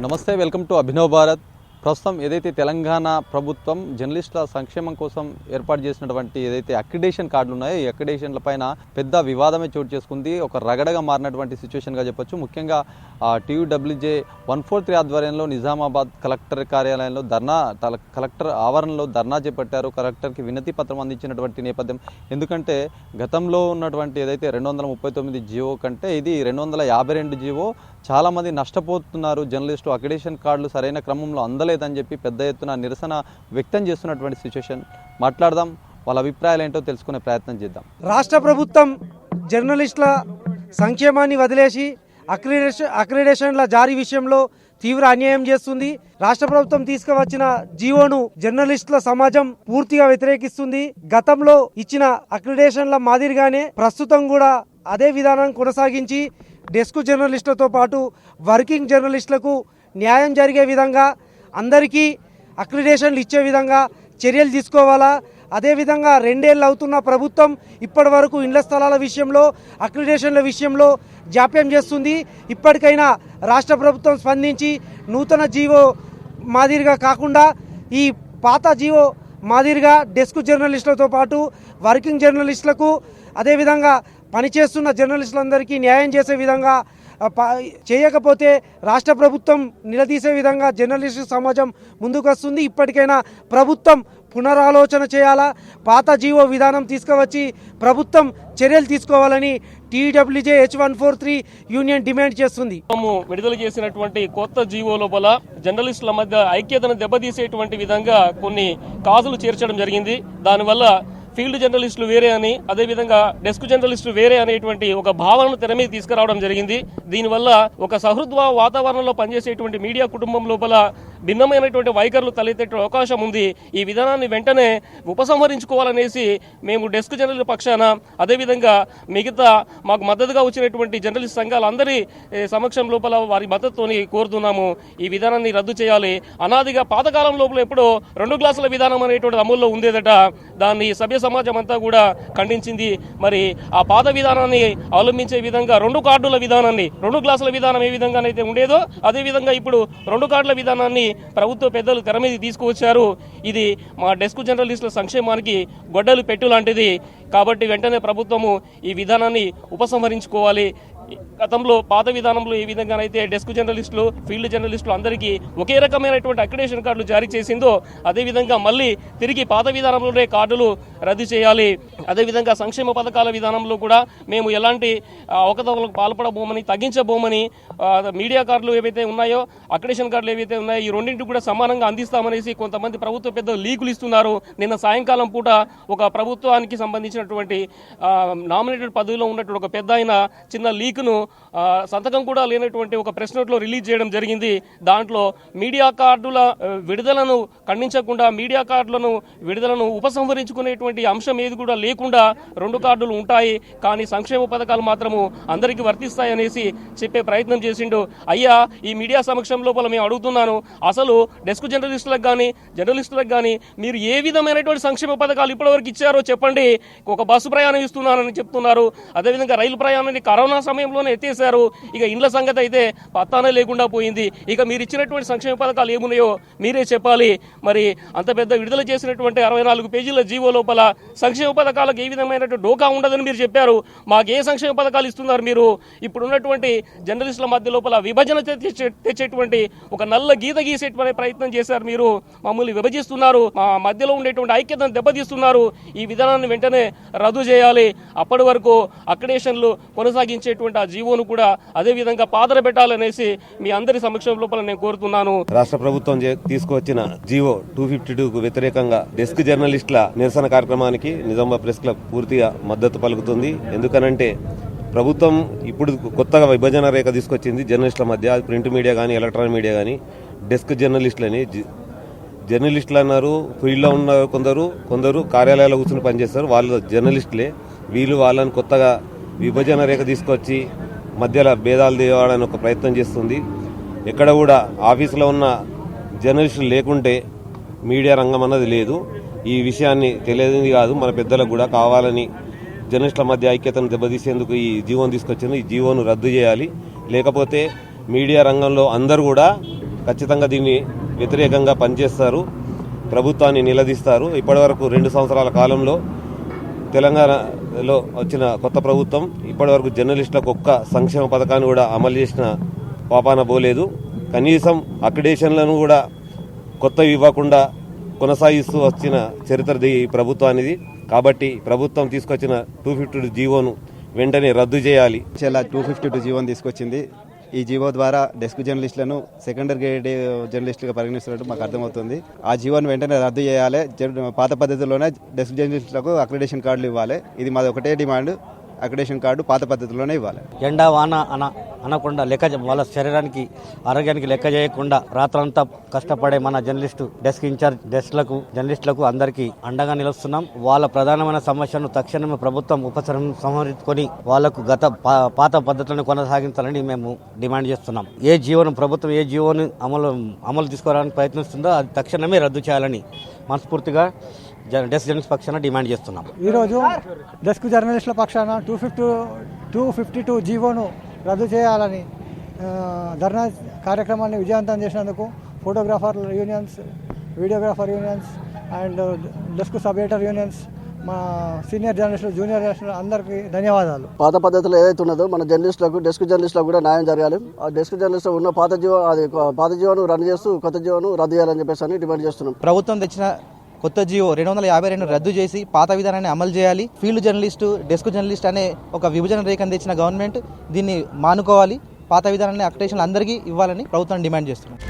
నమస్తే welcome to Abhinav Bharat. ప్రస్తుతం ఏదైతే తెలంగాణ ప్రభుత్వం జర్నలిస్టుల సంక్షేమం కోసం ఏర్పాటు చేసినటువంటి ఏదైతే అక్రిడేషన్ కార్డులు ఉన్నాయో ఈ అక్రిడేషన్ల పైన పెద్ద వివాదమే చోటు చేసుకుంది. ఒక రగడగా మారినటువంటి సిచ్యువేషన్గా చెప్పొచ్చు. ముఖ్యంగా టీయూడబ్ల్యూజే వన్ ఫోర్ త్రీ ఆధ్వర్యంలో నిజామాబాద్ కలెక్టర్ కార్యాలయంలో ధర్నా తల- కలెక్టర్ ఆవరణలో ధర్నా చేపట్టారు. కలెక్టర్కి వినతి పత్రం అందించినటువంటి నేపథ్యం. ఎందుకంటే గతంలో ఉన్నటువంటి ఏదైతే రెండు వందల ముప్పై తొమ్మిది జీవో కంటే ఇది రెండు వందల యాభై రెండు జీవో చాలామంది నష్టపోతున్నారు. జర్నలిస్టు అక్రిడేషన్ కార్డులు సరైన క్రమంలో అందలేదని చెప్పి పెద్ద ఎత్తున నిరసన వ్యక్తం చేస్తున్నటువంటి సిచ్యువేషన్. మాట్లాడదాం వాళ్ళ అభిప్రాయాలు ఏంటో తెలుసుకునే ప్రయత్నం చేద్దాం. రాష్ట్ర ప్రభుత్వం జర్నలిస్టుల సంక్షేమాన్ని వదిలేసి అక్రిడేషన్ అక్రిడేషన్ల జారీ విషయంలో తీవ్ర అన్యాయం చేస్తుంది. రాష్ట్ర ప్రభుత్వం తీసుకువచ్చిన జీవోను జర్నలిస్టుల సమాజం పూర్తిగా వ్యతిరేకిస్తుంది. గతంలో ఇచ్చిన అక్రిడేషన్ల మాదిరిగానే ప్రస్తుతం కూడా అదే విధానం కొనసాగించి డెస్క్ జర్నలిస్టులతో పాటు వర్కింగ్ జర్నలిస్టులకు న్యాయం జరిగే విధంగా అందరికీ అక్రిడేషన్లు ఇచ్చే విధంగా చర్యలు తీసుకోవాలా? అదేవిధంగా రెండేళ్ళు అవుతున్న ప్రభుత్వం ఇప్పటి వరకు ఇండ్ల స్థలాల విషయంలో అక్రిడేషన్ల విషయంలో జాప్యం చేస్తుంది. ఇప్పటికైనా రాష్ట్ర ప్రభుత్వం స్పందించి నూతన జీవో మాదిరిగా కాకుండా ఈ పాత జీవో మాదిరిగా డెస్క్ జర్నలిస్టులతో పాటు వర్కింగ్ జర్నలిస్టులకు అదేవిధంగా పనిచేస్తున్న జర్నలిస్టులందరికీ న్యాయం చేసే విధంగా చేయకపోతే రాష్ట్ర ప్రభుత్వం నిలదీసే విధంగా జర్నలిస్టు సమాజం ముందుకొస్తుంది. ఇప్పటికైనా ప్రభుత్వం పునరాలోచన చేయాలా? పాత జీవో విధానం తీసుకువచ్చి ప్రభుత్వం చర్యలు తీసుకోవాలని TWJ H one four three union demand చేస్తుంది. విడుదల చేసినటువంటి కొత్త జీవో లోపల జర్నలిస్టుల మధ్య ఐక్యతను దెబ్బతీసేటువంటి విధంగా కొన్ని కాజులు చేర్చడం జరిగింది. దానివల్ల ఫీల్డ్ జర్నలిస్టులు వేరే అని అదేవిధంగా డెస్క్ జర్నలిస్టులు వేరే అనేటువంటి ఒక భావనను తెర మీద తీసుకురావడం జరిగింది. దీనివల్ల ఒక సహృద్వ వాతావరణంలో పనిచేసేటువంటి మీడియా కుటుంబం లోపల భిన్నమైనటువంటి వైఖరులు తలెత్తే అవకాశం ఉంది. ఈ విధానాన్ని వెంటనే ఉపసంహరించుకోవాలనేసి మేము డెస్క్ జర్నలిస్ట్ పక్షాన అదేవిధంగా మిగతా మాకు మద్దతుగా వచ్చినటువంటి జర్నలిస్ట్ సంఘాలందరి అందరి సమక్షం లోపల వారి మద్దతుని కోరుతున్నాము. ఈ విధానాన్ని రద్దు చేయాలి. అనాదిగా పాతకాలం లోపల ఎప్పుడో రెండు గ్లాసుల విధానం అనేటువంటి అమల్లో ఉండేదట. దాన్ని సభ్య సమాజం అంతా కూడా ఖండించింది. మరి ఆ పాద విధానాన్ని అవలంబించే విధంగా రెండు కార్డుల విధానాన్ని రెండు గ్లాసుల విధానం ఏ విధంగానైతే ఉండేదో అదే విధంగా ఇప్పుడు రెండు కార్డుల విధానాన్ని ప్రభుత్వ పెద్దలు తెర మీద తీసుకువచ్చారు. ఇది మా డెస్క్ జర్నలిస్టుల సంక్షేమానికి గొడ్డలు పెట్టు లాంటిది. కాబట్టి వెంటనే ప్రభుత్వము ఈ విధానాన్ని ఉపసంహరించుకోవాలి. గతంలో పాత విధానంలో ఏ విధంగానైతే డెస్క్ జర్నలిస్టులు ఫీల్డ్ జర్నలిస్టులు అందరికీ ఒకే రకమైనటువంటి అక్రిడేషన్ కార్డులు జారీ చేసిందో అదేవిధంగా మళ్ళీ తిరిగి పాత విధానంలోనే కార్డులు రద్దు చేయాలి. అదేవిధంగా సంక్షేమ పథకాల విధానంలో కూడా మేము ఎలాంటి ఆ, అవకతవకలకు పాల్పడబోమని తగ్గించబోమని మీడియా కార్డులు ఏవైతే ఉన్నాయో అక్రిడేషన్ కార్డులు ఏవైతే ఉన్నాయో ఈ రెండింటికి కూడా సమానంగా అందిస్తామనేసి కొంతమంది ప్రభుత్వ పెద్దలు లీకులు ఇస్తున్నారు. నిన్న సాయంకాలం పూట ఒక ప్రభుత్వానికి సంబంధించినటువంటి నామినేటెడ్ పదవిలో ఉన్నటువంటి ఒక పెద్ద అయిన చిన్న లీకును సంతకం కూడా లేనటువంటి ఒక ప్రెస్ నోట్లో రిలీజ్ చేయడం జరిగింది. దాంట్లో మీడియా కార్డుల విడుదలను ఖండించకుండా మీడియా కార్డులను విడుదలను ఉపసంహరించుకునేటువంటి అంశం ఏది కూడా లేకుండా రెండు కార్డులు ఉంటాయి. కానీ సంక్షేమ పథకాలు మాత్రము అందరికీ వర్తిస్తాయనేసి చెప్పే ప్రయత్నం చేసిండు. అయ్యా ఈ మీడియా సమక్షం లోపల మేము అడుగుతున్నాను అసలు డెస్క్ జర్నలిస్టులకు కానీ జర్నలిస్టులకు కానీ మీరు ఏ విధమైనటువంటి సంక్షేమ పథకాలు ఇప్పటివరకు ఇచ్చారో చెప్పండి. ఒక బస్సు ప్రయాణం ఇస్తున్నానని చెప్తున్నారు. అదేవిధంగా రైలు ప్రయాణాన్ని కరోనా సమయం సమయంలోనే ఎత్తేసారు ఇక ఇండ్ల సంగతి అయితే పత్తానే లేకుండా పోయింది. ఇక మీరు ఇచ్చినటువంటి సంక్షేమ పథకాలు ఏమున్నాయో మీరే చెప్పాలి. మరి అంత పెద్ద విడుదల చేసినటువంటి అరవై నాలుగు పేజీల జీవో లోపల సంక్షేమ పథకాలకు ఏ విధమైనటువంటి డోకా ఉండదని మీరు చెప్పారు. మాకు ఏ సంక్షేమ పథకాలు ఇస్తున్నారు మీరు? ఇప్పుడు ఉన్నటువంటి జర్నలిస్టుల మధ్య లోపల విభజన తెచ్చేటువంటి ఒక నల్ల గీత గీసేటువంటి ప్రయత్నం చేశారు మీరు. మమ్మల్ని విభజిస్తున్నారు. మా మధ్యలో ఉండేటువంటి ఐక్యతను దెబ్బతీస్తున్నారు. ఈ విధానాన్ని వెంటనే రద్దు చేయాలి. అప్పటి వరకు అక్రిడేషన్లు కొనసాగించేటువంటి ఆ జీవోను కూడా అదే విధంగా పాదర పెట్టాలనేసి మీ అందరి సమక్షం లోపల నేను కోరుతున్నాను. రాష్ట్ర ప్రభుత్వం చే- తీసుకువచ్చిన జీవో టూ ఫిఫ్టీ టూకు వ్యతిరేకంగా డెస్క్ జర్నలిస్టుల నిరసన కార్యక్రమానికి నిజామాబాద్ ప్రెస్ క్లబ్ పూర్తిగా మద్దతు పలుకుతుంది. ఎందుకనంటే ప్రభుత్వం ఇప్పుడు కొత్తగా విభజన రేఖ తీసుకొచ్చింది జర్నలిస్టుల మధ్య ప్రింట్ మీడియా కానీ ఎలక్ట్రానిక్ మీడియా కానీ డెస్క్ జర్నలిస్టులని జర్నలిస్టులు అన్నారు ఫీల్డ్లో ఉన్న కొందరు కొందరు కార్యాలయాల్లో కూర్చుని పనిచేస్తారు. వాళ్ళు జర్నలిస్టులే. వీళ్ళు వాళ్ళని కొత్తగా విభజన రేఖ తీసుకొచ్చి మధ్యలో భేదాలు తేవాలని ఒక ప్రయత్నం చేస్తుంది. ఎక్కడ కూడా ఆఫీసులో ఉన్న జర్నలిస్టులు లేకుంటే మీడియా రంగం అన్నది లేదు. ఈ విషయాన్ని తెలియదు కాదు. మన పెద్దలకు కూడా కావాలని జర్నలిస్టుల మధ్య ఐక్యతను దెబ్బతీసేందుకు ఈ జీవోను తీసుకొచ్చింది. ఈ జీవోను రద్దు చేయాలి. లేకపోతే మీడియా రంగంలో అందరూ కూడా ఖచ్చితంగా దీన్ని వ్యతిరేకంగా పనిచేస్తారు. ప్రభుత్వాన్ని నిలదీస్తారు. ఇప్పటివరకు రెండు సంవత్సరాల కాలంలో తెలంగాణలో వచ్చిన కొత్త ప్రభుత్వం ఇప్పటివరకు జర్నలిస్టులకు ఒక్క సంక్షేమ పథకాన్ని కూడా అమలు చేసిన పాపాన పోలేదు. కనీసం అక్రిడేషన్లను కూడా కొత్తవి ఇవ్వకుండా కొనసాగిస్తూ వచ్చిన చరిత్ర ఈ ప్రభుత్వానిది. కాబట్టి ప్రభుత్వం తీసుకొచ్చిన టూ ఫిఫ్టీ జీవోను వెంటనే రద్దు చేయాలి. చాలా టూ ఫిఫ్టీ టూ జీవోని తీసుకొచ్చింది. ఈ జీవో ద్వారా డెస్క్ జర్నలిస్టులను సెకండరీ గ్రేడ్ జర్నలిస్టులుగా పరిగణిస్తున్నట్టు మాకు అర్థమవుతుంది. ఆ జీవోను వెంటనే రద్దు చేయాలి. పాత పద్ధతిలోనే డెస్క్ జర్నలిస్టులకు అక్రిడేషన్ కార్డులు ఇవ్వాలి. ఇది మాది ఒకటే డిమాండ్. అక్రిడేషన్ కార్డు పాత పద్ధతిలోనే ఇవ్వాలి. ఎండా వాన అన అనకుండా లెక్క వాళ్ళ శరీరానికి ఆరోగ్యానికి లెక్క చేయకుండా రాత్రంతా కష్టపడే మన జర్నలిస్టు డెస్క్ ఇన్ఛార్జ్ డెస్క్లకు జర్నలిస్టులకు అందరికీ అండగా నిలుస్తున్నాం. వాళ్ళ ప్రధానమైన సమస్యను తక్షణమే ప్రభుత్వం ఉపసరం సంహరించుకొని వాళ్ళకు గత పాత పద్ధతులను కొనసాగించాలని మేము డిమాండ్ చేస్తున్నాం. ఏ జీవనం ప్రభుత్వం ఏ జీవోను అమలు అమలు తీసుకోవడానికి ప్రయత్నిస్తుందో అది తక్షణమే రద్దు చేయాలని మనస్ఫూర్తిగా డెస్క్ జర్నలిస్ట్ పక్షాన డిమాండ్ చేస్తున్నాం. ఈరోజు డెస్క్ జర్నలిస్టుల పక్షాన two fifty two fifty two జీవోను రద్దు చేయాలని ధర్నా కార్యక్రమాన్ని విజయవంతం చేసినందుకు photographer unions videographer unions and desk sub editor unions మా సీనియర్ జర్నలిస్టులు జూనియర్ జర్నలిస్టులు అందరికీ ధన్యవాదాలు. పాత పద్ధతిలో ఏదైతే ఉన్నదో మన జర్నలిస్టులకు డెస్క్ జర్నలిస్టులకు కూడా న్యాయం జరగాలి. ఆ డెస్క్ జర్నలిస్ట్ ఉన్న పాత జీవో అది పాత జీవోను రన్ చేస్తూ కొత్త జీవోను రద్దు చేయాలని చెప్పేసి అని డిమాండ్ చేస్తున్నాం. ప్రభుత్వం తెచ్చిన కొత్త జియో రెండు వందల యాభై రెండు రద్దు చేసి పాత విధానాన్ని అమలు చేయాలి. ఫీల్డ్ జర్నలిస్టు డెస్క్ జర్నలిస్ట్ అనే ఒక విభజన రేఖను తెచ్చిన గవర్నమెంట్ దీన్ని మానుకోవాలి. పాత విధానాన్ని అక్టేషన్లు అందరికీ ఇవ్వాలని ప్రభుత్వం డిమాండ్ చేస్తున్నాం.